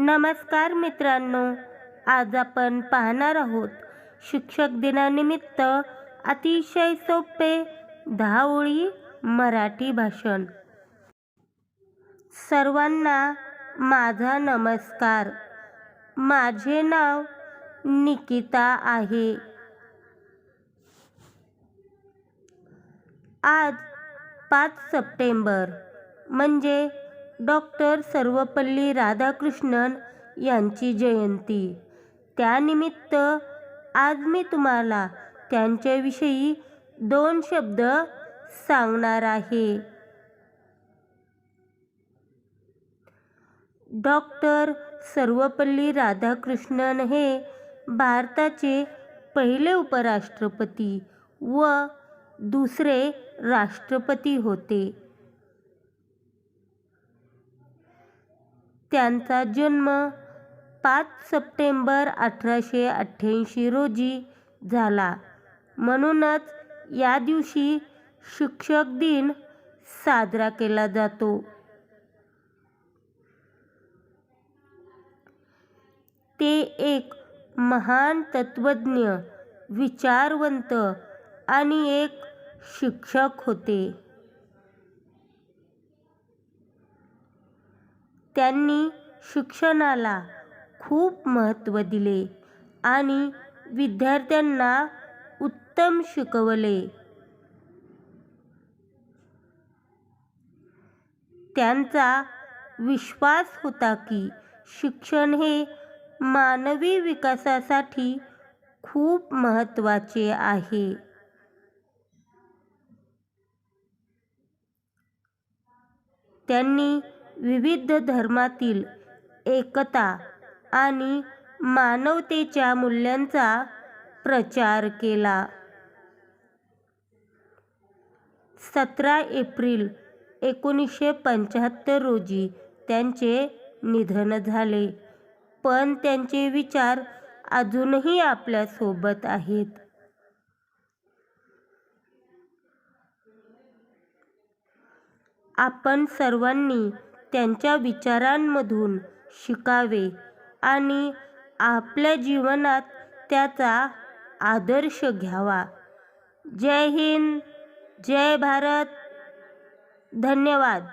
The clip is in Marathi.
नमस्कार मित्रांनो आज आपण पाहणार आहोत शिक्षक दिनानिमित्त अतिशय सोपे दहा ओळी मराठी भाषण. सर्वांना माझा नमस्कार. माझे नाव निकिता आहे. आज पाच सप्टेंबर म्हणजे डॉक्टर सर्वपल्ली राधाकृष्णन यांची जयंती. त्यानिमित्त आज मी तुम्हाला त्यांच्याविषयी दोन शब्द सांगणार आहे. डॉक्टर सर्वपल्ली राधाकृष्णन हे भारताचे पहिले उपराष्ट्रपती व दुसरे राष्ट्रपती होते. त्यांचा जन्म पाच सप्टेंबर अठराशे अठ्ठ्याऐंशी रोजी झाला. म्हणूनच या दिवशी शिक्षक दिन साजरा केला जातो. ते एक महान तत्त्वज्ञ विचारवंत आणि एक शिक्षक होते. त्यांनी शिक्षणाला खूप महत्त्व दिले आणि विद्यार्थ्यांना उत्तम शिकवले. त्यांचा विश्वास होता की शिक्षण हे मानवी विकासासाठी खूप महत्त्वाचे आहे. त्यांनी विविध धर्मातील एकता आणि मानवतेच्या मूल्यांचा प्रचार केला. सतरा एप्रिल एकोणीसशे पंच्याहत्तर रोजी त्यांचे निधन झाले. पण त्यांचे विचार अजूनही आपल्यासोबत आहेत. आपण सर्वांनी त्यांच्या विचारांमधून शिकावे आणि आपल्या जीवनात त्याचा आदर्श घ्यावा. जय हिंद जय भारत. धन्यवाद.